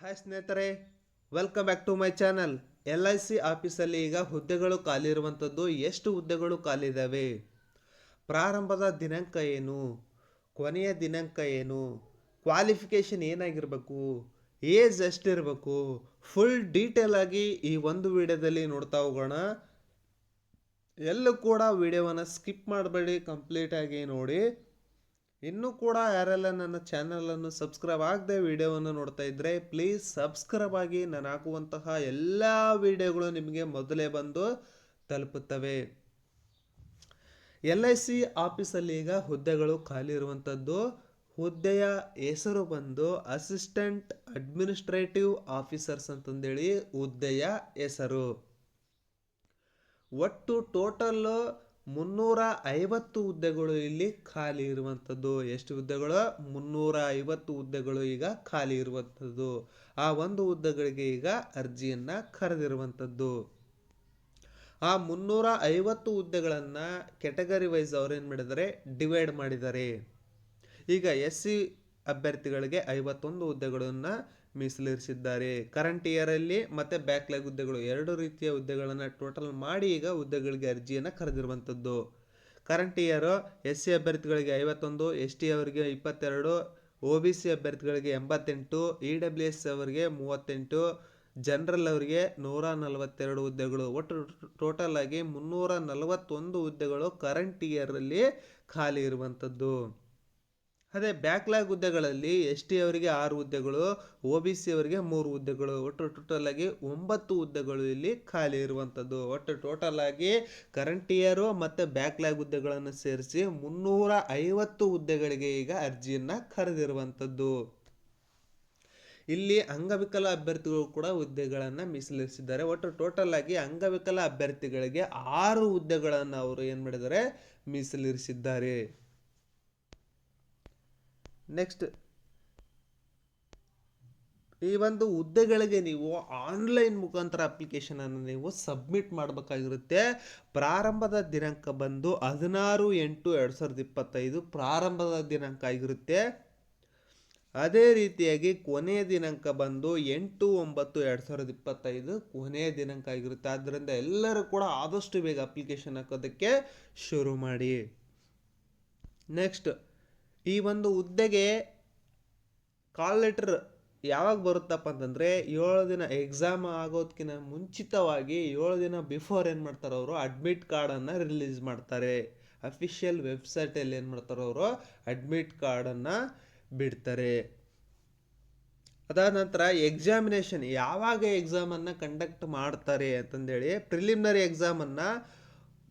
Hi ಸ್ನೇಹಿತರೆ welcome back to my channel L I C ಆಫೀಸಲ್ಲಿ ಈಗ ಹುದ್ದೆಗಳು ಖಾಲಿ ಇರುವಂಥದ್ದು ಎಷ್ಟು ಹುದ್ದೆಗಳು ಖಾಲಿ ಇದ್ದಾವೆ ಪ್ರಾರಂಭದ ದಿನಾಂಕ ಏನು? ಕೊನೆಯ ದಿನಾಂಕ ಏನು? ಕ್ವಾಲಿಫಿಕೇಷನ್ ಏನಾಗಿರಬೇಕು? ಏಜ್ ಎಷ್ಟಿರಬೇಕು? ಫುಲ್ ಡೀಟೇಲ್ ಆಗಿ ಈ ಒಂದು ವಿಡಿಯೋದಲ್ಲಿ ನೋಡ್ತಾ ಹೋಗೋಣ. ಎಲ್ಲೂ ಕೂಡ ವಿಡಿಯೋವನ್ನು ಸ್ಕಿಪ್ ಮಾಡಬೇಡಿ ಕಂಪ್ಲೀಟಾಗಿ ನೋಡಿ. ಇನ್ನೂ ಕೂಡ ಯಾರೆಲ್ಲ ನನ್ನ ಚಾನಲನ್ನು ಸಬ್ಸ್ಕ್ರೈಬ್ ಆಗದೆ ವಿಡಿಯೋವನ್ನು ನೋಡ್ತಾ ಇದ್ದರೆ ಪ್ಲೀಸ್ ಸಬ್ಸ್ಕ್ರೈಬ್ ಆಗಿ ನಾನು ಹಾಕುವಂತಹ ಎಲ್ಲ ವಿಡಿಯೋಗಳು ನಿಮಗೆ ಮೊದಲೇ ಬಂದು ತಲುಪುತ್ತವೆ. ಎಲ್ ಐ ಸಿ ಆಫೀಸಲ್ಲಿ ಈಗ ಹುದ್ದೆಗಳು ಖಾಲಿ ಇರುವಂಥದ್ದು. ಹುದ್ದೆಯ ಹೆಸರು ಬಂದು ಅಸಿಸ್ಟೆಂಟ್ ಅಡ್ಮಿನಿಸ್ಟ್ರೇಟಿವ್ ಆಫೀಸರ್ಸ್ ಅಂತಂದೇಳಿ ಹುದ್ದೆಯ ಹೆಸರು. ಒಟ್ಟು ಟೋಟಲ್ ಮುನ್ನೂರ ಐವತ್ತು ಹುದ್ದೆಗಳು ಇಲ್ಲಿ ಖಾಲಿ ಇರುವಂಥದ್ದು. ಎಷ್ಟು ಹುದ್ದೆಗಳು ಮುನ್ನೂರ ಐವತ್ತು ಹುದ್ದೆಗಳು ಈಗ ಖಾಲಿ ಇರುವಂಥದ್ದು. ಆ ಒಂದು ಹುದ್ದೆಗಳಿಗೆ ಈಗ ಅರ್ಜಿಯನ್ನು ಕರೆದಿರುವಂಥದ್ದು. ಆ ಮುನ್ನೂರ ಐವತ್ತು ಹುದ್ದೆಗಳನ್ನು ಕೆಟಗರಿ ವೈಸ್ ಅವ್ರು ಏನು ಮಾಡಿದ್ದಾರೆ? ಡಿವೈಡ್ ಮಾಡಿದ್ದಾರೆ. ಈಗ ಎಸ್ ಸಿ ಅಭ್ಯರ್ಥಿಗಳಿಗೆ ಐವತ್ತೊಂದು ಹುದ್ದೆಗಳನ್ನು ಮೀಸಲಿರಿಸಿದ್ದಾರೆ. ಕರೆಂಟ್ ಇಯರಲ್ಲಿ ಮತ್ತು ಬ್ಯಾಕ್ಲಾಗ್ ಹುದ್ದೆಗಳು ಎರಡು ರೀತಿಯ ಹುದ್ದೆಗಳನ್ನು ಟೋಟಲ್ ಮಾಡಿ ಈಗ ಹುದ್ದೆಗಳಿಗೆ ಅರ್ಜಿಯನ್ನು ಕರೆದಿರುವಂಥದ್ದು. ಕರೆಂಟ್ ಇಯರು ಎಸ್ ಸಿ ಅಭ್ಯರ್ಥಿಗಳಿಗೆ ಐವತ್ತೊಂದು ಎಸ್ ಟಿ ಅವರಿಗೆ ಇಪ್ಪತ್ತೆರಡು, ಒ ಬಿ ಸಿ ಅಭ್ಯರ್ಥಿಗಳಿಗೆ ಎಂಬತ್ತೆಂಟು, ಇ ಡಬ್ಲ್ಯೂ ಎಸ್ ಅವರಿಗೆ ಮೂವತ್ತೆಂಟು, ಜನರಲ್ ಅವರಿಗೆ ನೂರ ನಲವತ್ತೆರಡು ಹುದ್ದೆಗಳು. ಒಟ್ಟು ಟೋಟಲ್ ಆಗಿ ಮುನ್ನೂರ ನಲವತ್ತೊಂದು ಹುದ್ದೆಗಳು ಕರೆಂಟ್ ಇಯರಲ್ಲಿ ಖಾಲಿ ಇರುವಂಥದ್ದು. ಅದೇ ಬ್ಯಾಕ್ಲಾಗ್ ಹುದ್ದೆಗಳಲ್ಲಿ ಎಸ್ ಟಿ ಅವರಿಗೆ ಆರು ಹುದ್ದೆಗಳು ಒ ಬಿ ಸಿ ಅವರಿಗೆ ಮೂರು ಹುದ್ದೆಗಳು ಒಟ್ಟು ಟೋಟಲ್ ಆಗಿ ಒಂಬತ್ತು ಹುದ್ದೆಗಳು ಇಲ್ಲಿ ಖಾಲಿ ಇರುವಂಥದ್ದು. ಒಟ್ಟು ಟೋಟಲ್ ಆಗಿ ಕರೆಂಟ್ ಇಯರು ಮತ್ತು ಬ್ಯಾಕ್ಲಾಗ್ ಹುದ್ದೆಗಳನ್ನು ಸೇರಿಸಿ ಮುನ್ನೂರ ಐವತ್ತು ಹುದ್ದೆಗಳಿಗೆ ಈಗ ಅರ್ಜಿಯನ್ನು ಕರೆದಿರುವಂಥದ್ದು. ಇಲ್ಲಿ ಅಂಗವಿಕಲ ಅಭ್ಯರ್ಥಿಗಳು ಕೂಡ ಹುದ್ದೆಗಳನ್ನು ಮೀಸಲಿರಿಸಿದ್ದಾರೆ. ಒಟ್ಟು ಟೋಟಲ್ ಆಗಿ ಅಂಗವಿಕಲ ಅಭ್ಯರ್ಥಿಗಳಿಗೆ ಆರು ಹುದ್ದೆಗಳನ್ನು ಅವರು ಏನು ಮಾಡಿದ್ದಾರೆ? ಮೀಸಲಿರಿಸಿದ್ದಾರೆ. ನೆಕ್ಸ್ಟ್ ಈ ಒಂದು ಹುದ್ದೆಗಳಿಗೆ ನೀವು ಆನ್ಲೈನ್ ಮುಖಾಂತರ ಅಪ್ಲಿಕೇಶನನ್ನು ನೀವು ಸಬ್ಮಿಟ್ ಮಾಡಬೇಕಾಗಿರುತ್ತೆ. ಪ್ರಾರಂಭದ ದಿನಾಂಕ ಬಂದು ಹದಿನಾರು ಎಂಟು ಎರಡು ಸಾವಿರದ ಇಪ್ಪತ್ತೈದು ಪ್ರಾರಂಭದ ದಿನಾಂಕ ಆಗಿರುತ್ತೆ. ಅದೇ ರೀತಿಯಾಗಿ ಕೊನೆಯ ದಿನಾಂಕ ಬಂದು ಎಂಟು ಒಂಬತ್ತು ಎರಡು ಸಾವಿರದ ಇಪ್ಪತ್ತೈದು ಕೊನೆಯ ದಿನಾಂಕ ಆಗಿರುತ್ತೆ. ಆದ್ದರಿಂದ ಎಲ್ಲರೂ ಕೂಡ ಆದಷ್ಟು ಬೇಗ ಅಪ್ಲಿಕೇಶನ್ ಹಾಕೋದಕ್ಕೆ ಶುರು ಮಾಡಿ. ನೆಕ್ಸ್ಟ್ ಈ ಒಂದು ಹುದ್ದೆಗೆ ಕಾಲ್ ಲೆಟರ್ ಯಾವಾಗ ಬರುತ್ತಪ್ಪ ಅಂತಂದರೆ ಏಳು ದಿನ ಎಕ್ಸಾಮ್ ಆಗೋದಕ್ಕಿಂತ ಮುಂಚಿತವಾಗಿ ಏಳು ದಿನ ಬಿಫೋರ್ ಏನು ಮಾಡ್ತಾರೆ ಅವರು? ಅಡ್ಮಿಟ್ ಕಾರ್ಡನ್ನು ರಿಲೀಸ್ ಮಾಡ್ತಾರೆ. ಅಫಿಷಿಯಲ್ ವೆಬ್ಸೈಟಲ್ಲಿ ಏನು ಮಾಡ್ತಾರೆ ಅವರು? ಅಡ್ಮಿಟ್ ಕಾರ್ಡನ್ನು ಬಿಡ್ತಾರೆ. ಅದಾದ ನಂತರ ಎಕ್ಸಾಮಿನೇಷನ್ ಯಾವಾಗ ಎಕ್ಸಾಮನ್ನು ಕಂಡಕ್ಟ್ ಮಾಡ್ತಾರೆ ಅಂತಂದೇಳಿ ಪ್ರಿಲಿಮಿನರಿ ಎಕ್ಸಾಮನ್ನು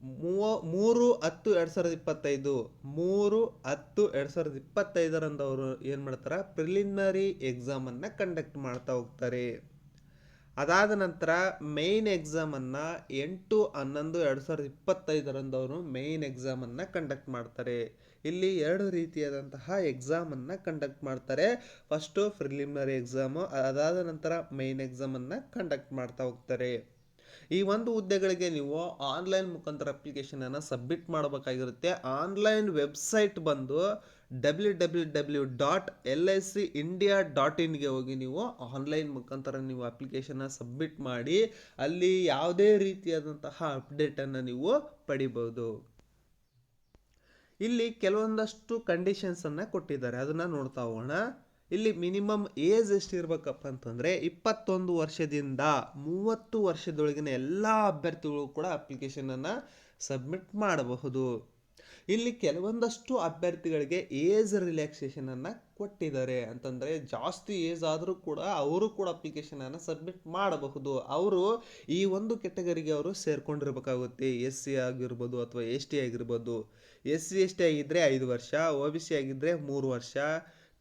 ಮೂವ, ಮೂರು ಹತ್ತು ಎರಡು ಸಾವಿರದ ಇಪ್ಪತ್ತೈದು, ಮೂರು ಹತ್ತು ಎರಡು ಸಾವಿರದ ಇಪ್ಪತ್ತೈದರಂದು ಅವರು ಏನು ಮಾಡ್ತಾರೆ? ಪ್ರಿಲಿಮಿನರಿ ಎಕ್ಸಾಮನ್ನು ಕಂಡಕ್ಟ್ ಮಾಡ್ತಾ ಹೋಗ್ತಾರೆ. ಅದಾದ ನಂತರ ಮೇಯ್ನ್ ಎಕ್ಸಾಮನ್ನು ಎಂಟು ಹನ್ನೊಂದು ಎರಡು ಸಾವಿರದ ಇಪ್ಪತ್ತೈದರಂದು ಅವರು ಮೇಯ್ನ್ ಎಕ್ಸಾಮನ್ನು ಕಂಡಕ್ಟ್ ಮಾಡ್ತಾರೆ. ಇಲ್ಲಿ ಎರಡು ರೀತಿಯಾದಂತಹ ಎಕ್ಸಾಮನ್ನು ಕಂಡಕ್ಟ್ ಮಾಡ್ತಾರೆ. ಫಸ್ಟು ಪ್ರಿಲಿಮಿನರಿ ಎಕ್ಸಾಮು ಅದಾದ ನಂತರ ಮೇಯ್ನ್ ಎಕ್ಸಾಮನ್ನು ಕಂಡಕ್ಟ್ ಮಾಡ್ತಾ ಹೋಗ್ತಾರೆ. ಈ ಒಂದು ಹುದ್ದೆಗಳಿಗೆ ನೀವು ಆನ್ಲೈನ್ ಮುಖಾಂತರ ಅಪ್ಲಿಕೇಶನನ್ನು ಸಬ್ಮಿಟ್ ಮಾಡಬೇಕಾಗಿರುತ್ತೆ. ಆನ್ಲೈನ್ ವೆಬ್ಸೈಟ್ ಬಂದು W W W dot L I C India dot ಇನ್ಗೆ ಹೋಗಿ ನೀವು ಆನ್ಲೈನ್ ಮುಖಾಂತರ ನೀವು ಅಪ್ಲಿಕೇಶನ್ನ ಸಬ್ಮಿಟ್ ಮಾಡಿ, ಅಲ್ಲಿ ಯಾವುದೇ ರೀತಿಯಾದಂತಹ ಅಪ್ಡೇಟನ್ನು ನೀವು ಪಡಿಬೋದು. ಇಲ್ಲಿ ಕೆಲವೊಂದಷ್ಟು ಕಂಡೀಷನ್ಸನ್ನು ಕೊಟ್ಟಿದ್ದಾರೆ. ಅದನ್ನು ನೋಡ್ತಾ ಹೋಗೋಣ. ಇಲ್ಲಿ ಮಿನಿಮಮ್ ಏಜ್ ಎಷ್ಟಿರ್ಬೇಕಪ್ಪ ಅಂತಂದರೆ ಇಪ್ಪತ್ತೊಂದು ವರ್ಷದಿಂದ ಮೂವತ್ತು ವರ್ಷದೊಳಗಿನ ಎಲ್ಲ ಅಭ್ಯರ್ಥಿಗಳು ಕೂಡ ಅಪ್ಲಿಕೇಶನನ್ನು ಸಬ್ಮಿಟ್ ಮಾಡಬಹುದು. ಇಲ್ಲಿ ಕೆಲವೊಂದಷ್ಟು ಅಭ್ಯರ್ಥಿಗಳಿಗೆ ಏಜ್ ರಿಲ್ಯಾಕ್ಸೇಷನನ್ನು ಕೊಟ್ಟಿದ್ದಾರೆ. ಅಂತಂದರೆ ಜಾಸ್ತಿ ಏಜ್ ಆದರೂ ಕೂಡ ಅವರು ಕೂಡ ಅಪ್ಲಿಕೇಶನನ್ನು ಸಬ್ಮಿಟ್ ಮಾಡಬಹುದು. ಅವರು ಈ ಒಂದು ಕೆಟಗರಿಗೆ ಅವರು ಸೇರ್ಕೊಂಡಿರ್ಬೇಕಾಗುತ್ತೆ. ಎಸ್ ಸಿ ಆಗಿರ್ಬೋದು ಅಥವಾ ಎಸ್ ಟಿ ಆಗಿರ್ಬೋದು. ಎಸ್ ಸಿ ಎಸ್ ಟಿ ಆಗಿದ್ದರೆ ಐದು ವರ್ಷ ಒ ಬಿ ಸಿ ಆಗಿದ್ದರೆ ಮೂರು ವರ್ಷ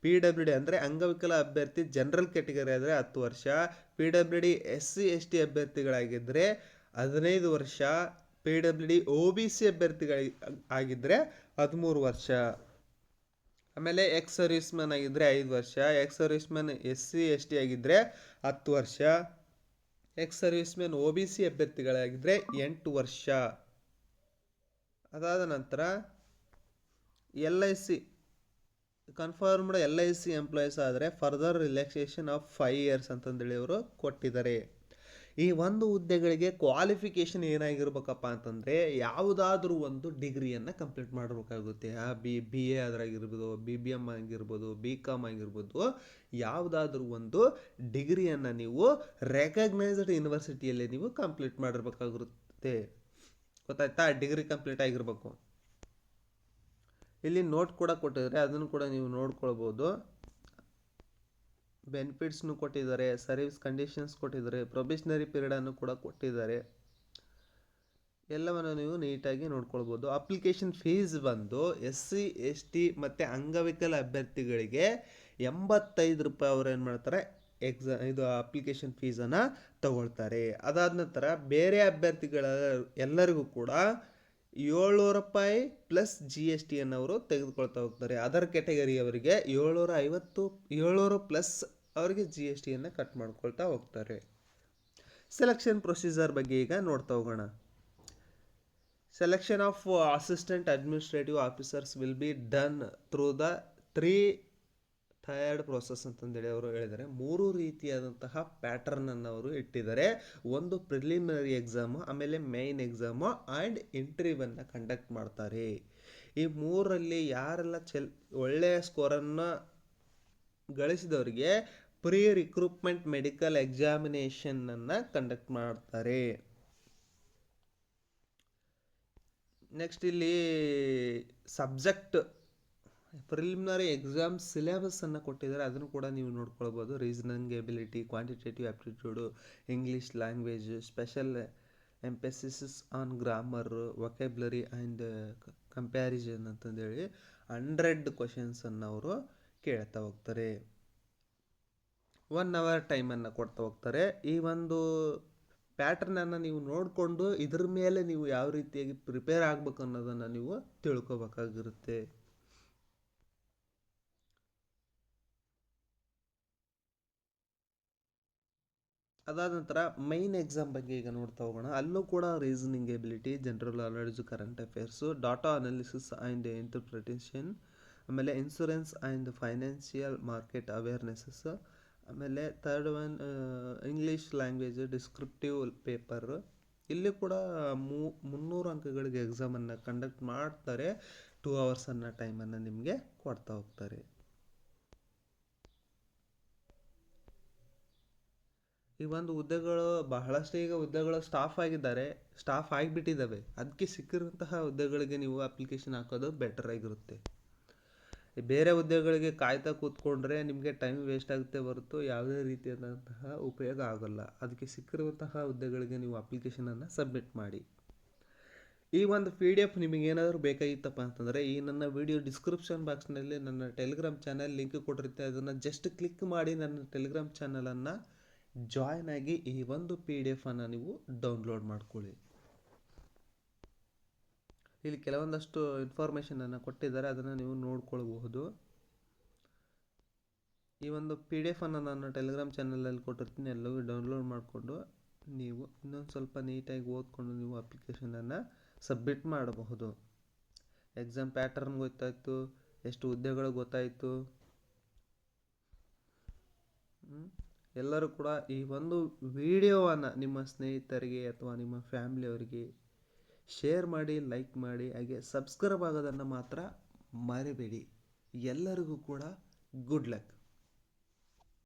ಪಿ ಡಬ್ಲ್ಯೂ ಡಿ ಅಂದರೆ ಅಂಗವಿಕಲ ಅಭ್ಯರ್ಥಿ ಜನರಲ್ ಕ್ಯಾಟಗರಿ ಆದರೆ ಹತ್ತು ವರ್ಷ. P W D S C S T ಅಭ್ಯರ್ಥಿಗಳಾಗಿದ್ದರೆ ಹದಿನೈದು ವರ್ಷ. P W D O B C ಅಭ್ಯರ್ಥಿಗಳಿ ಆಗಿದ್ದರೆ ಹದಿಮೂರು ವರ್ಷ. ಆಮೇಲೆ ಎಕ್ಸ್ ಸರ್ವಿಸ್ ಮ್ಯಾನ್ ಆಗಿದ್ದರೆ ಐದು ವರ್ಷ. Ex service man S C S T ಆಗಿದ್ದರೆ ಹತ್ತು ವರ್ಷ. Ex service man O B C ಅಭ್ಯರ್ಥಿಗಳಾಗಿದ್ದರೆ ಎಂಟು ವರ್ಷ. ಅದಾದ ನಂತರ L I C confirmed L I C employees ಆದರೆ further relaxation of five years ಅಂತಂದೇಳಿ ಅವರು ಕೊಟ್ಟಿದ್ದಾರೆ. ಈ ಒಂದು ಹುದ್ದೆಗಳಿಗೆ ಕ್ವಾಲಿಫಿಕೇಷನ್ ಏನಾಗಿರ್ಬೇಕಪ್ಪ ಅಂತಂದರೆ ಯಾವುದಾದ್ರೂ ಒಂದು ಡಿಗ್ರಿಯನ್ನು ಕಂಪ್ಲೀಟ್ ಮಾಡಬೇಕಾಗುತ್ತೆ. ಆ ಬಿ ಬಿ ಎ ಅದರಾಗಿರ್ಬೋದು ಬಿ ಬಿ ಎಂ ಆಗಿರ್ಬೋದು ಬಿ ಕಾಮ್ ಆಗಿರ್ಬೋದು, ಯಾವುದಾದ್ರೂ ಒಂದು ಡಿಗ್ರಿಯನ್ನು ನೀವು ರೆಕಗ್ನೈಸ್ಡ್ ಯೂನಿವರ್ಸಿಟಿಯಲ್ಲಿ ನೀವು ಕಂಪ್ಲೀಟ್ ಮಾಡಿರ್ಬೇಕಾಗಿರುತ್ತೆ ಗೊತ್ತಾಯ್ತಾ? ಡಿಗ್ರಿ ಕಂಪ್ಲೀಟ್ ಆಗಿರ್ಬೇಕು. ಇಲ್ಲಿ ನೋಟ್ ಕೂಡ ಕೊಟ್ಟಿದ್ದಾರೆ. ಅದನ್ನು ಕೂಡ ನೀವು ನೋಡ್ಕೊಳ್ಬೋದು. ಬೆನಿಫಿಟ್ಸ್ನು ಕೊಟ್ಟಿದ್ದಾರೆ. ಸರ್ವಿಸ್ ಕಂಡೀಷನ್ಸ್ ಕೊಟ್ಟಿದ್ದಾರೆ. ಪ್ರೊಬೇಷನರಿ ಪೀರಿಯಡನ್ನು ಕೂಡ ಕೊಟ್ಟಿದ್ದಾರೆ. ಎಲ್ಲವನ್ನು ನೀವು ನೀಟಾಗಿ ನೋಡ್ಕೊಳ್ಬೋದು. ಅಪ್ಲಿಕೇಶನ್ ಫೀಸ್ ಬಂದು ಎಸ್ ಸಿ ಎಸ್ ಟಿ ಮತ್ತು ಅಂಗವಿಕಲ ಅಭ್ಯರ್ಥಿಗಳಿಗೆ ಎಂಬತ್ತೈದು ರೂಪಾಯಿ ಅವ್ರು ಏನು ಮಾಡ್ತಾರೆ? ಎಕ್ಸಾ ಇದು ಅಪ್ಲಿಕೇಶನ್ ಫೀಸನ್ನು ತಗೊಳ್ತಾರೆ. ಅದಾದ ನಂತರ ಬೇರೆ ಅಭ್ಯರ್ಥಿಗಳ ಎಲ್ಲರಿಗೂ ಕೂಡ ಏಳ್ನೂರು ರೂಪಾಯಿ ಪ್ಲಸ್ ಜಿ ಎಸ್ ಟಿಯನ್ನು ಅವರು ತೆಗೆದುಕೊಳ್ತಾ ಹೋಗ್ತಾರೆ. ಅದರ್ ಕ್ಯಾಟಗರಿ ಅವರಿಗೆ ಏಳ್ನೂರ ಐವತ್ತು, ಏಳ್ನೂರು ಪ್ಲಸ್ ಅವರಿಗೆ ಜಿ ಎಸ್ ಟಿಯನ್ನು ಕಟ್ ಮಾಡ್ಕೊಳ್ತಾ ಹೋಗ್ತಾರೆ. ಸೆಲೆಕ್ಷನ್ ಪ್ರೊಸೀಜರ್ ಬಗ್ಗೆ ಈಗ ನೋಡ್ತಾ ಹೋಗೋಣ. Selection of assistant administrative officers will be done through the three third process ಅಂತಂದೇಳಿ ಅವರು ಹೇಳಿದ್ದಾರೆ. ಮೂರು ರೀತಿಯಾದಂತಹ ಪ್ಯಾಟರ್ನನ್ನು ಅವರು ಇಟ್ಟಿದ್ದಾರೆ. ಒಂದು ಪ್ರಿಲಿಮಿನರಿ ಎಕ್ಸಾಮು ಆಮೇಲೆ ಮೇಯ್ನ್ ಎಕ್ಸಾಮು ಆ್ಯಂಡ್ ಇಂಟ್ರಿವನ್ನು ಕಂಡಕ್ಟ್ ಮಾಡ್ತಾರೆ. ಈ ಮೂರರಲ್ಲಿ ಯಾರೆಲ್ಲ ಚೆಲ್ ಒಳ್ಳೆಯ ಸ್ಕೋರನ್ನು ಗಳಿಸಿದವರಿಗೆ ಪ್ರೀ ರಿಕ್ರೂಟ್ಮೆಂಟ್ ಮೆಡಿಕಲ್ ಎಕ್ಸಾಮಿನೇಷನನ್ನು ಕಂಡಕ್ಟ್ ಮಾಡ್ತಾರೆ. ನೆಕ್ಸ್ಟ್ ಇಲ್ಲಿ ಸಬ್ಜೆಕ್ಟ್ ಪ್ರಿಲಿಮಿನರಿ ಎಕ್ಸಾಮ್ ಸಿಲೆಬಸ್ಸನ್ನು ಕೊಟ್ಟಿದ್ದಾರೆ ಅದನ್ನು ಕೂಡ ನೀವು ನೋಡ್ಕೊಳ್ಬೋದು. Reasoning ability quantitative aptitude English language special emphasis on grammar vocabulary and comparison ಅಂತಂದೇಳಿ ಹಂಡ್ರೆಡ್ ಕ್ವಶನ್ಸನ್ನು ಅವರು ಕೇಳ್ತಾ ಹೋಗ್ತಾರೆ. ಒನ್ ಅವರ್ ಟೈಮನ್ನು ಕೊಡ್ತಾ ಹೋಗ್ತಾರೆ. ಈ ಒಂದು ಪ್ಯಾಟ್ರನನ್ನು ನೀವು ನೋಡಿಕೊಂಡು ಇದ್ರ ಮೇಲೆ ನೀವು ಯಾವ ರೀತಿಯಾಗಿ ಪ್ರಿಪೇರ್ ಆಗಬೇಕು ಅನ್ನೋದನ್ನು ನೀವು ತಿಳ್ಕೊಬೇಕಾಗಿರುತ್ತೆ. ಅದಾದ ನಂತರ ಮೈನ್ ಎಕ್ಸಾಮ್ ಬಗ್ಗೆ ಈಗ ನೋಡ್ತಾ ಹೋಗೋಣ. ಅಲ್ಲೂ ಕೂಡ reasoning ability general knowledge current affairs data analysis and interpretation ಆಮೇಲೆ insurance and financial market awarenesses ಆಮೇಲೆ third one English language descriptive paper ಇಲ್ಲಿ ಕೂಡ ಮೂ, ಮುನ್ನೂರು ಅಂಕಗಳಿಗೆ ಎಕ್ಸಾಮನ್ನು ಕಂಡಕ್ಟ್ ಮಾಡ್ತಾರೆ. ಟೂ ಅವರ್ಸನ್ನು ಟೈಮನ್ನು ನಿಮಗೆ ಕೊಡ್ತಾ ಹೋಗ್ತಾರೆ. ಈ ಒಂದು ಹುದ್ದೆಗಳು ಬಹಳಷ್ಟು ಈಗ ಹುದ್ದೆಗಳು ಸ್ಟಾಫ್ ಆಗಿದ್ದಾರೆ. ಸ್ಟಾಫ್ ಆಗಿಬಿಟ್ಟಿದ್ದಾವೆ ಅದಕ್ಕೆ ಸಿಕ್ಕಿರುವಂತಹ ಹುದ್ದೆಗಳಿಗೆ ನೀವು ಅಪ್ಲಿಕೇಶನ್ ಹಾಕೋದು ಬೆಟರ್ ಆಗಿರುತ್ತೆ. ಬೇರೆ ಹುದ್ದೆಗಳಿಗೆ ಕಾಯ್ತಾ ಕೂತ್ಕೊಂಡ್ರೆ ನಿಮಗೆ ಟೈಮ್ ವೇಸ್ಟ್ ಆಗುತ್ತೆ ಹೊರತು ಯಾವುದೇ ರೀತಿಯಾದಂತಹ ಉಪಯೋಗ ಆಗೋಲ್ಲ. ಅದಕ್ಕೆ ಸಿಕ್ಕಿರುವಂತಹ ಹುದ್ದೆಗಳಿಗೆ ನೀವು ಅಪ್ಲಿಕೇಶನನ್ನು ಸಬ್ಮಿಟ್ ಮಾಡಿ. ಈ ಒಂದು ಪಿ ಡಿ ಎಫ್ ನಿಮಗೇನಾದರೂ ಬೇಕಾಗಿತ್ತಪ್ಪ ಅಂತಂದರೆ ಈ ನನ್ನ ವಿಡಿಯೋ ಡಿಸ್ಕ್ರಿಪ್ಷನ್ ಬಾಕ್ಸ್ನಲ್ಲಿ ನನ್ನ ಟೆಲಿಗ್ರಾಮ್ ಚಾನಲ್ ಲಿಂಕ್ ಕೊಟ್ಟಿರುತ್ತೆ. ಅದನ್ನು ಜಸ್ಟ್ ಕ್ಲಿಕ್ ಮಾಡಿ ನನ್ನ ಟೆಲಿಗ್ರಾಮ್ ಚಾನಲನ್ನು ಜಾಯ್ನ್ ಆಗಿ ಈ ಒಂದು ಪಿ ಡಿ ಎಫನ್ನು ನೀವು ಡೌನ್ಲೋಡ್ ಮಾಡ್ಕೊಳ್ಳಿ. ಇಲ್ಲಿ ಕೆಲವೊಂದಷ್ಟು ಇನ್ಫಾರ್ಮೇಷನನ್ನು ಕೊಟ್ಟಿದ್ದಾರೆ, ಅದನ್ನು ನೀವು ನೋಡ್ಕೊಳ್ಬಹುದು. ಈ ಒಂದು ಪಿ ಡಿ ಎಫನ್ನು ನಾನು ಟೆಲಿಗ್ರಾಮ್ ಚಾನಲಲ್ಲಿ ಕೊಟ್ಟಿರ್ತೀನಿ, ಎಲ್ಲವೂ ಡೌನ್ಲೋಡ್ ಮಾಡಿಕೊಂಡು ನೀವು ಇನ್ನೊಂದು ಸ್ವಲ್ಪ ನೀಟಾಗಿ ಓದ್ಕೊಂಡು ನೀವು ಅಪ್ಲಿಕೇಶನನ್ನು ಸಬ್ಮಿಟ್ ಮಾಡಬಹುದು. ಎಕ್ಸಾಮ್ ಪ್ಯಾಟರ್ನ್ ಗೊತ್ತಾಯಿತು, ಎಷ್ಟು ಹುದ್ದೆಗಳು ಗೊತ್ತಾಯಿತು ಎಲ್ಲರೂ ಕೂಡ ಈ ಒಂದು ವಿಡಿಯೋವನ್ನು ನಿಮ್ಮ ಸ್ನೇಹಿತರಿಗೆ ಅಥವಾ ನಿಮ್ಮ ಫ್ಯಾಮ್ಲಿಯವರಿಗೆ ಶೇರ್ ಮಾಡಿ, ಲೈಕ್ ಮಾಡಿ, ಹಾಗೆ ಸಬ್ಸ್ಕ್ರೈಬ್ ಆಗೋದನ್ನು ಮಾತ್ರ ಮರಿಬೇಡಿ. ಎಲ್ಲರಿಗೂ ಕೂಡ ಗುಡ್ ಲಕ್